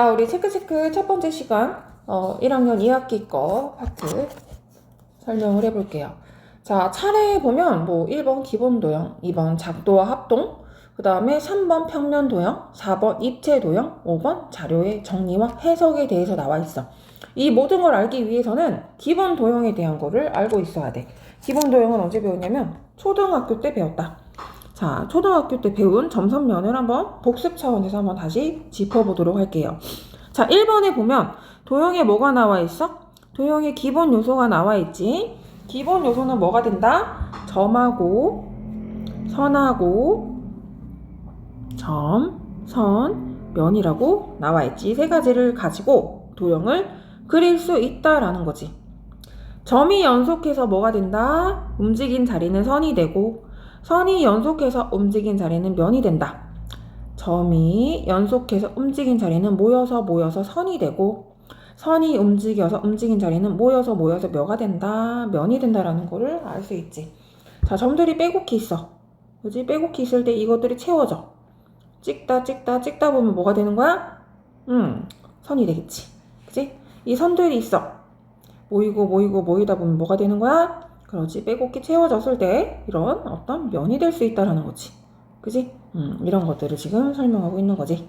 자, 우리 체크체크 첫 번째 시간, 어, 1학년 2학기 거 파트 설명을 해볼게요. 자, 차례에 보면 뭐 1번 기본 도형, 2번 작도와 합동, 그 다음에 3번 평면 도형, 4번 입체 도형, 5번 자료의 정리와 해석에 대해서 나와 있어. 이 모든 걸 알기 위해서는 기본 도형에 대한 거를 알고 있어야 돼. 기본 도형은 언제 배웠냐면 초등학교 때 배웠다. 자, 초등학교 때 배운 점선 면을 한번 복습 차원에서 한번 다시 짚어보도록 할게요. 자, 1번에 보면 도형에 뭐가 나와 있어? 도형에 기본 요소가 나와 있지. 기본 요소는 뭐가 된다? 점하고, 선하고, 점, 선, 면이라고 나와 있지. 세 가지를 가지고 도형을 그릴 수 있다라는 거지. 점이 연속해서 뭐가 된다? 움직인 자리는 선이 되고, 선이 연속해서 움직인 자리는 면이 된다. 점이 연속해서 움직인 자리는 모여서 모여서 선이 되고 선이 움직여서 움직인 자리는 모여서 모여서 묘가 된다. 면이 된다라는 거를 알 수 있지. 자, 점들이 빼곡히 있어. 그지? 빼곡히 있을 때 이것들이 채워져. 찍다 찍다 찍다 보면 뭐가 되는 거야? 음, 선이 되겠지. 그지? 이 선들이 있어. 모이고 모이고 모이다 보면 뭐가 되는 거야? 그렇지. 빼곡히 채워졌을 때 이런 어떤 면이 될 수 있다라는 거지. 그지? 음, 이런 것들을 지금 설명하고 있는 거지.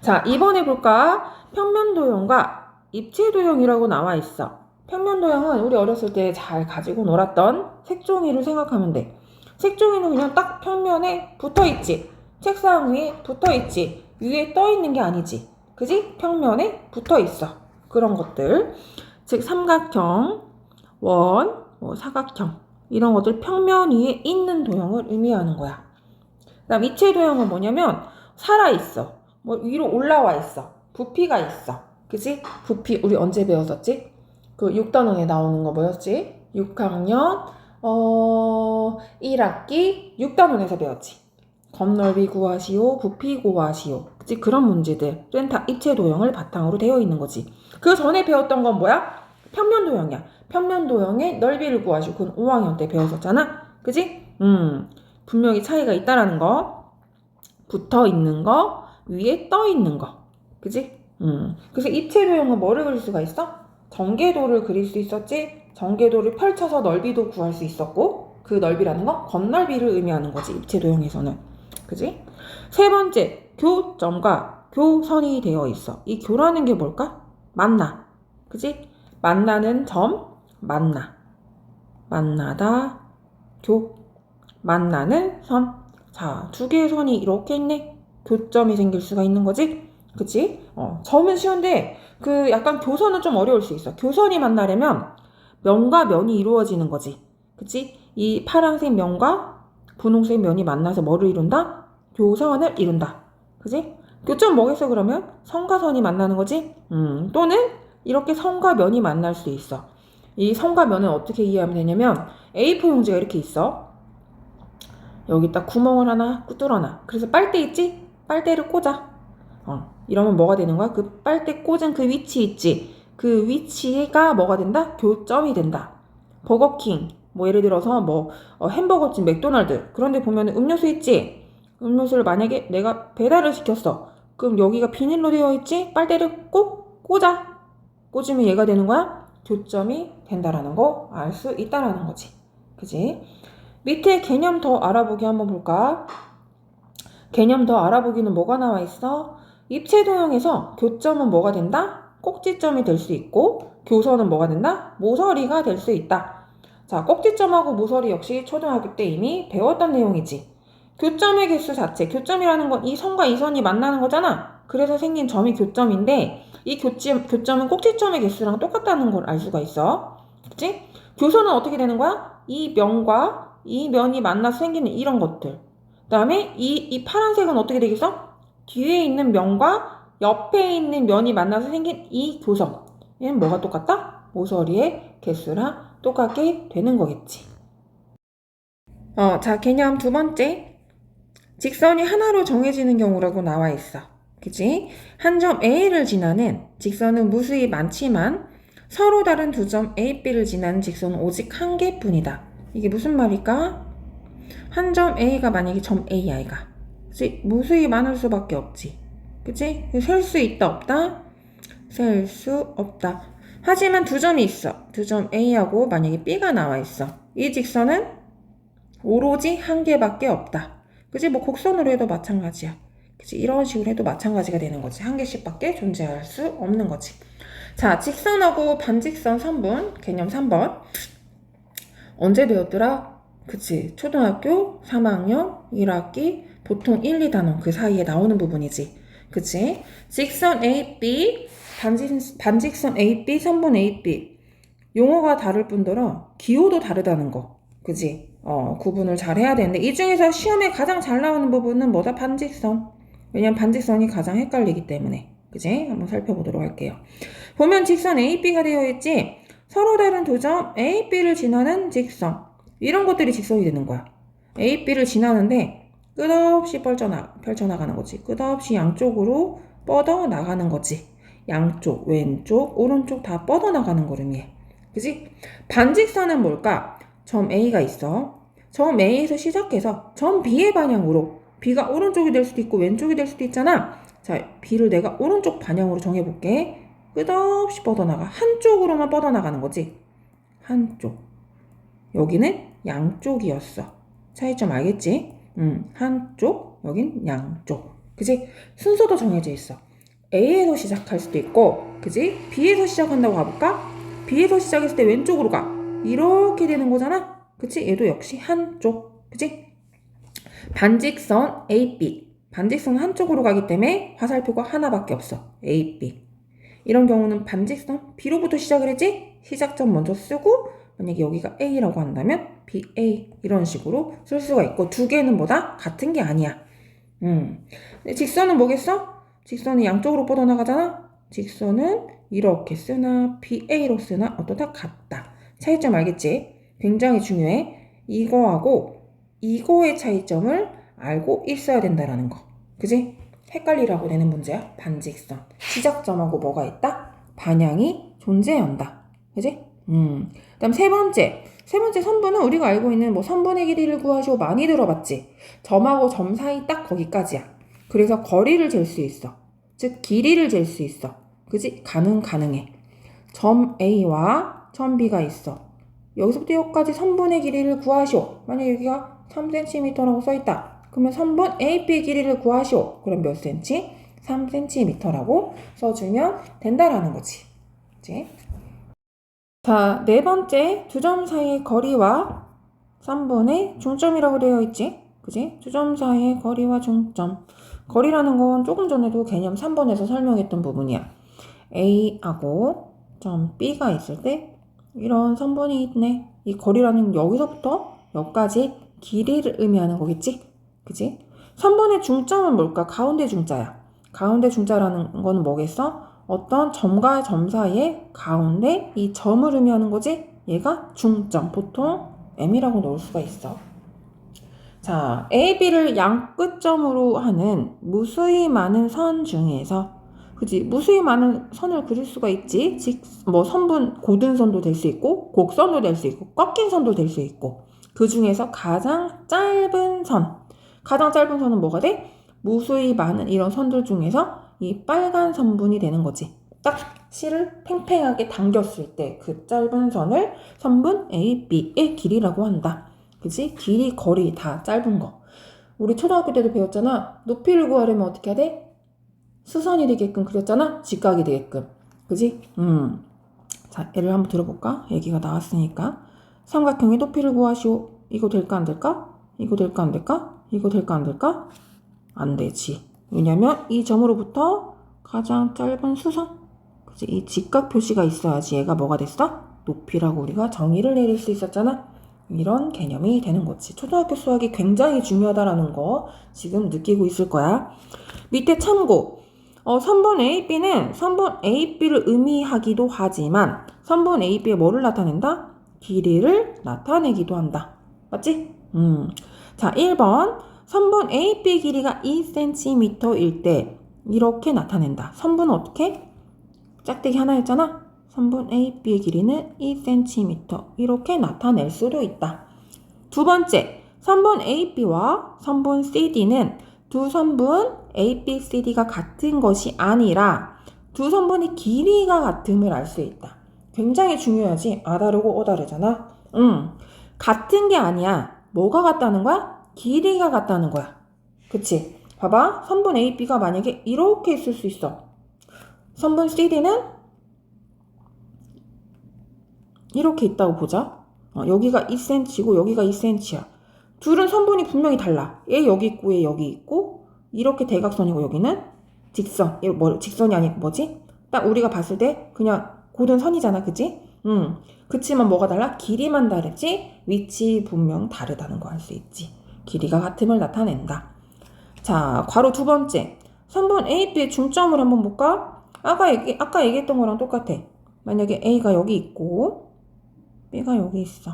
자, 이번에 볼까? 평면 도형과 입체 도형이라고 나와 있어. 평면 도형은 우리 어렸을 때 잘 가지고 놀았던 색종이를 생각하면 돼. 색종이는 그냥 딱 평면에 붙어 있지. 책상 위에 붙어 있지. 위에 떠 있는 게 아니지. 그지? 평면에 붙어 있어. 그런 것들. 즉, 삼각형, 원, 뭐 사각형 이런 것들 평면 위에 있는 도형을 의미하는 거야. 그다음 입체 도형은 뭐냐면 살아 있어. 뭐 위로 올라와 있어. 부피가 있어. 그지? 부피 우리 언제 배웠었지? 그 6단원에 나오는 거 뭐였지? 6학년 어 1학기 6단원에서 배웠지. 건넓이 구하시오, 부피 구하시오. 그치? 그런 문제들은 다 입체 도형을 바탕으로 되어 있는 거지. 그 전에 배웠던 건 뭐야? 평면 도형이야. 평면 도형의 넓이를 구하시오. 그건 5학년 때 배웠었잖아. 그지? 음, 분명히 차이가 있다라는 거. 붙어 있는 거, 위에 떠 있는 거. 그지? 음. 그래서 입체 도형은 뭐를 그릴 수가 있어? 전개도를 그릴 수 있었지? 전개도를 펼쳐서 넓이도 구할 수 있었고, 그 넓이라는 건 건넓이를 의미하는 거지, 입체 도형에서는. 그지? 세 번째, 교점과 교선이 되어 있어. 이 교라는 게 뭘까? 만나. 그지? 만나는 점, 만나. 만나다, 교. 만나는 선. 자, 두 개의 선이 이렇게 있네. 교점이 생길 수가 있는 거지? 그치? 어, 점은 쉬운데, 그 약간 교선은 좀 어려울 수 있어. 교선이 만나려면 면과 면이 이루어지는 거지. 그치? 이 파란색 면과 분홍색 면이 만나서 뭐를 이룬다? 교선을 이룬다. 그치? 교점 뭐겠어, 그러면? 선과 선이 만나는 거지? 음, 또는 이렇게 선과 면이 만날 수 있어. 이 선과 면은 어떻게 이해하면 되냐면 A4 용지가 이렇게 있어. 여기다 구멍을 하나 뚫어놔. 그래서 빨대 있지? 빨대를 꽂아. 어, 이러면 뭐가 되는 거야? 그 빨대 꽂은 그 위치 있지? 그 위치가 뭐가 된다? 교점이 된다. 버거킹, 뭐 예를 들어서 뭐 어, 햄버거집 맥도날드 그런데 보면 음료수 있지? 음료수를 만약에 내가 배달을 시켰어. 그럼 여기가 비닐로 되어 있지? 빨대를 꼭 꽂아. 꽂으면 얘가 되는 거야? 교점이 된다라는 거 알 수 있다라는 거지. 그지? 밑에 개념 더 알아보기 한번 볼까? 개념 더 알아보기는 뭐가 나와 있어? 입체 도형에서 교점은 뭐가 된다? 꼭지점이 될 수 있고 교선은 뭐가 된다? 모서리가 될 수 있다. 자, 꼭지점하고 모서리 역시 초등학교 때 이미 배웠던 내용이지. 교점의 개수 자체, 교점이라는 건 이 선과 이 선이 만나는 거잖아. 그래서 생긴 점이 교점인데 이 교점, 교점은 꼭지점의 개수랑 똑같다는 걸 알 수가 있어. 그치? 교선은 어떻게 되는 거야? 이 면과 이 면이 만나서 생기는 이런 것들. 그 다음에 이, 이 파란색은 어떻게 되겠어? 뒤에 있는 면과 옆에 있는 면이 만나서 생긴 이 교선. 얘는 뭐가 똑같다? 모서리의 개수랑 똑같게 되는 거겠지. 어, 자, 개념 두 번째. 직선이 하나로 정해지는 경우라고 나와 있어. 그지? 한 점 A를 지나는 직선은 무수히 많지만 서로 다른 두 점 A, B를 지나는 직선은 오직 한 개뿐이다. 이게 무슨 말일까? 한 점 A가 만약에 점 A야, 이가. 그치? 무수히 많을 수밖에 없지. 그치? 셀 수 있다, 없다? 셀 수 없다. 하지만 두 점이 있어. 두 점 A하고 만약에 B가 나와 있어. 이 직선은 오로지 한 개밖에 없다. 그지? 뭐 곡선으로 해도 마찬가지야. 그지? 이런 식으로 해도 마찬가지가 되는 거지. 한 개씩밖에 존재할 수 없는 거지. 자, 직선하고 반직선 선분, 개념 3번. 언제 배웠더라? 그치. 초등학교 3학년 1학기 보통 1, 2단원 그 사이에 나오는 부분이지. 그치? 직선 AB, 반직, 반직선 AB, 선분 AB. 용어가 다를 뿐더러 기호도 다르다는 거. 그지? 어, 구분을 잘 해야 되는데 이 중에서 시험에 가장 잘 나오는 부분은 뭐다? 반직선. 왜냐면 반직선이 가장 헷갈리기 때문에. 그지? 한번 살펴보도록 할게요. 보면 직선 AB가 되어 있지? 서로 다른 두 점 A, B를 지나는 직선. 이런 것들이 직선이 되는 거야. A, B를 지나는데 끝없이 펼쳐나, 펼쳐나가는 거지. 끝없이 양쪽으로 뻗어 나가는 거지. 양쪽, 왼쪽, 오른쪽 다 뻗어 나가는 걸 의미해. 그지? 반직선은 뭘까? 점 A가 있어. 점 A에서 시작해서 점 B의 방향으로 B가 오른쪽이 될 수도 있고 왼쪽이 될 수도 있잖아. 자, B를 내가 오른쪽 방향으로 정해볼게. 끝없이 뻗어나가. 한쪽으로만 뻗어나가는 거지. 한쪽. 여기는 양쪽이었어. 차이점 알겠지? 음, 한쪽, 여긴 양쪽. 그지? 순서도 정해져 있어. A에서 시작할 수도 있고, 그지? B에서 시작한다고 가볼까? B에서 시작했을 때 왼쪽으로 가. 이렇게 되는 거잖아? 그치? 얘도 역시 한쪽. 그치? 반직선 AB. 반직선 한쪽으로 가기 때문에 화살표가 하나밖에 없어. AB. 이런 경우는 반직선 B로부터 시작을 했지? 시작점 먼저 쓰고 만약에 여기가 A라고 한다면 BA 이런 식으로 쓸 수가 있고 두 개는 뭐다? 같은 게 아니야. 음. 직선은 뭐겠어? 직선은 양쪽으로 뻗어나가잖아? 직선은 이렇게 쓰나 BA로 쓰나 어떠다 같다. 차이점 알겠지? 굉장히 중요해. 이거하고 이거의 차이점을 알고 있어야 된다라는 거. 그지? 헷갈리라고 되는 문제야. 반직선. 시작점하고 뭐가 있다? 반향이 존재한다. 그지? 음. 그 다음 세 번째. 세 번째 선분은 우리가 알고 있는 뭐 선분의 길이를 구하시오 많이 들어봤지? 점하고 점 사이 딱 거기까지야. 그래서 거리를 잴 수 있어. 즉, 길이를 잴 수 있어. 그지? 가능, 가능해. 점 A와 점 B가 있어. 여기서부터 여기까지 선분의 길이를 구하시오. 만약 여기가 3cm라고 써있다. 그러면 선분 AB 길이를 구하시오. 그럼 몇 cm? 3cm라고 써주면 된다라는 거지. 그치? 자, 네 번째 두 점 사이의 거리와 3번의 중점이라고 되어 있지? 그지? 두 점 사이의 거리와 중점. 거리라는 건 조금 전에도 개념 3번에서 설명했던 부분이야. A하고 점 B가 있을 때 이런 선분이 있네. 이 거리라는 여기서부터 여기까지 길이를 의미하는 거겠지? 그지? 선분의 중점은 뭘까? 가운데 중자야. 가운데 중자라는 거는 뭐겠어? 어떤 점과 점 사이에 가운데 이 점을 의미하는 거지? 얘가 중점. 보통 M이라고 넣을 수가 있어. 자, A, B를 양 끝점으로 하는 무수히 많은 선 중에서 그지 무수히 많은 선을 그릴 수가 있지. 즉, 뭐 선분 고든 선도 될 수 있고 곡선도 될 수 있고 꺾인 선도 될 수 있고 그 중에서 가장 짧은 선, 가장 짧은 선은 뭐가 돼? 무수히 많은 이런 선들 중에서 이 빨간 선분이 되는 거지. 딱 실을 팽팽하게 당겼을 때 그 짧은 선을 선분 A, B의 길이라고 한다. 그지? 길이, 거리 다 짧은 거. 우리 초등학교 때도 배웠잖아. 높이를 구하려면 어떻게 해야 돼? 수선이 되게끔 그렸잖아? 직각이 되게끔. 그지? 음. 자, 예를 한번 들어볼까? 얘기가 나왔으니까. 삼각형의 높이를 구하시오. 이거 될까, 안 될까? 이거 될까, 안 될까? 이거 될까, 안 될까? 안 되지. 왜냐면 이 점으로부터 가장 짧은 수선. 그지? 이 직각 표시가 있어야지 얘가 뭐가 됐어? 높이라고 우리가 정의를 내릴 수 있었잖아? 이런 개념이 되는 거지. 초등학교 수학이 굉장히 중요하다라는 거 지금 느끼고 있을 거야. 밑에 참고. 어, 선분 A, B는 선분 A, B를 의미하기도 하지만 선분 A, B의 뭐를 나타낸다? 길이를 나타내기도 한다. 맞지? 음. 자, 1번. 선분 A, B 길이가 2cm일 때 이렇게 나타낸다. 선분은 어떻게? 짝대기 하나였잖아? 선분 A, B의 길이는 2cm 이렇게 나타낼 수도 있다. 두 번째, 선분 A, B와 선분 C, D는 두 선분 A, B, C, D가 같은 것이 아니라 두 선분의 길이가 같음을 알 수 있다. 굉장히 중요하지? 아 다르고 어 다르잖아? 응. 같은 게 아니야. 뭐가 같다는 거야? 길이가 같다는 거야. 그치? 봐봐. 선분 A, B가 만약에 이렇게 있을 수 있어. 선분 CD는 이렇게 있다고 보자. 어, 여기가 2cm고 여기가 2cm야. 둘은 선분이 분명히 달라. 얘 여기 있고 얘 여기 있고 이렇게 대각선이고 여기는 직선. 얘 뭐, 직선이 아니고 뭐지? 딱 우리가 봤을 때 그냥 고른 선이잖아. 그치? 음. 그치만 뭐가 달라? 길이만 다르지 위치 분명 다르다는 거 알 수 있지. 길이가 같음을 나타낸다. 자, 괄호 두 번째. 선분 A, B의 중점을 한번 볼까? 아까 얘기, 아까 얘기했던 거랑 똑같아. 만약에 A가 여기 있고 B가 여기 있어.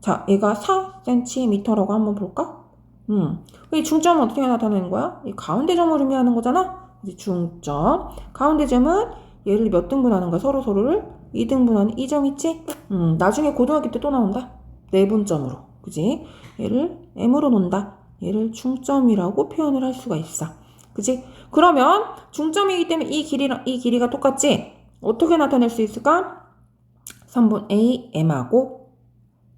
자, 얘가 4cm라고 한번 볼까? 음. 이 중점은 어떻게 나타내는 거야? 이 가운데 점을 의미하는 거잖아? 이제 중점. 가운데 점은 얘를 몇 등분하는 거야? 서로 서로를 2등분하는 이점 있지? 음, 나중에 고등학교 때 또 나온다. 내분점으로. 그지? 얘를 M으로 놓는다. 얘를 중점이라고 표현을 할 수가 있어. 그지? 그러면 중점이기 때문에 이 길이랑 이 길이가 똑같지? 어떻게 나타낼 수 있을까? 선분 A, M하고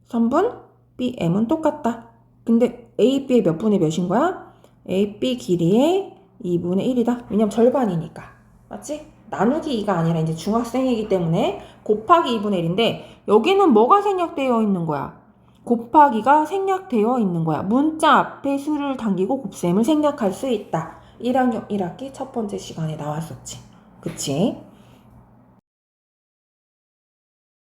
선분 B, M은 똑같다. 근데 A, B의 몇 분의 몇인 거야? A, B 길이의 2분의 1이다. 왜냐면 절반이니까. 맞지? 나누기 2가 아니라 이제 중학생이기 때문에 곱하기 2분의 1인데 여기는 뭐가 생략되어 있는 거야? 곱하기가 생략되어 있는 거야. 문자 앞에 수를 당기고 곱셈을 생략할 수 있다. 1학년 1학기 첫 번째 시간에 나왔었지. 그치?